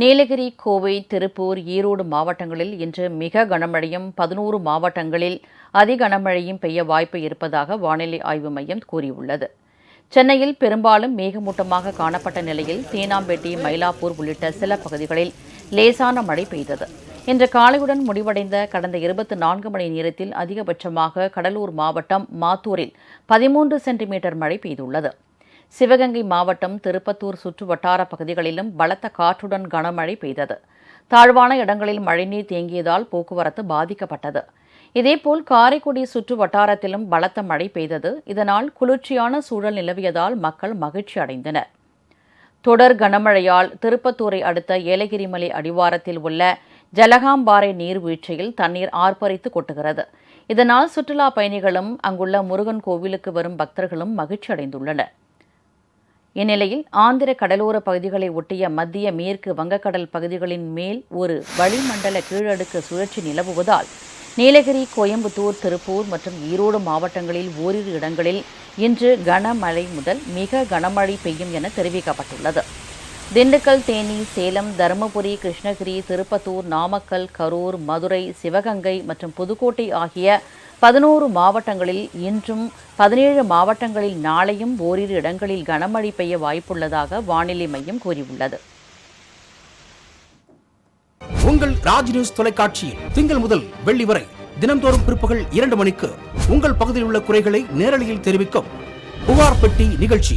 நீலகிரி கோவை திருப்பூர் ஈரோடு மாவட்டங்களில் இன்று மிக கனமழையும் பதினோரு மாவட்டங்களில் அதிகனமழையும் பெய்ய வாய்ப்பு இருப்பதாக வானிலை ஆய்வு மையம் கூறியுள்ளது. சென்னையில் பெரும்பாலும் மேகமூட்டமாக காணப்பட்ட நிலையில் தேனாம்பேட்டி மயிலாப்பூர் உள்ளிட்ட சில பகுதிகளில் லேசான மழை பெய்தது. இன்று காலையுடன் முடிவடைந்த கடந்த இருபத்தி நான்கு மணி நேரத்தில் அதிகபட்சமாக கடலூர் மாவட்டம் மாத்தூரில் பதிமூன்று சென்டிமீட்டர் மழை பெய்துள்ளது. சிவகங்கை மாவட்டம் திருப்பத்தூர் சுற்று வட்டார பகுதிகளிலும் பலத்த காற்றுடன் கனமழை பெய்தது. தாழ்வான இடங்களில் மழைநீர் தேங்கியதால் போக்குவரத்து பாதிக்கப்பட்டது. இதேபோல் காரைக்குடி சுற்று வட்டாரத்திலும் பலத்த மழை பெய்தது. இதனால் குளிர்ச்சியான சூழல் நிலவியதால் மக்கள் மகிழ்ச்சி அடைந்தனர். தொடர் கனமழையால் திருப்பத்தூரை அடுத்த ஏலகிரிமலை அடிவாரத்தில் உள்ள ஜலகாம்பாறை நீர்வீழ்ச்சியில் தண்ணீர் ஆர்ப்பரித்து கொட்டுகிறது. இதனால் சுற்றுலா பயணிகளும் அங்குள்ள முருகன் கோவிலுக்கு வரும் பக்தர்களும் மகிழ்ச்சி அடைந்துள்ளனர் இந்நிலையில் ஆந்திர கடலோர பகுதிகளை ஒட்டிய மத்திய மேற்கு வங்கக்கடல் பகுதிகளின் மேல் ஒரு வளிமண்டல கீழடுக்கு சுழற்சி நிலவுவதால் நீலகிரி கோயம்புத்தூர் திருப்பூர் மற்றும் ஈரோடு மாவட்டங்களில் ஓரிரு இடங்களில் இன்று கனமழை முதல் மிக கனமழை பெய்யும் என தெரிவிக்கப்பட்டுள்ளது. திண்டுக்கல் தேனி சேலம் தருமபுரி கிருஷ்ணகிரி திருப்பத்தூர் நாமக்கல் கரூர் மதுரை சிவகங்கை மற்றும் புதுக்கோட்டை ஆகிய பதினோரு மாவட்டங்களில் இன்றும் பதினேழு மாவட்டங்களில் நாளையும் ஓரிரு இடங்களில் கனமழை பெய்ய வாய்ப்புள்ளதாக வானிலை மையம் கூறியுள்ளது. உங்கள் ராஜ் நியூஸ் தொலைக்காட்சியில் திங்கள் முதல் வெள்ளி வரை தினம்தோறும் பிற்பகல் இரண்டு மணிக்கு உங்கள் பகுதியில் உள்ள குறைகளை நேரலையில் தெரிவிக்கும் புகார் பெட்டி நிகழ்ச்சி.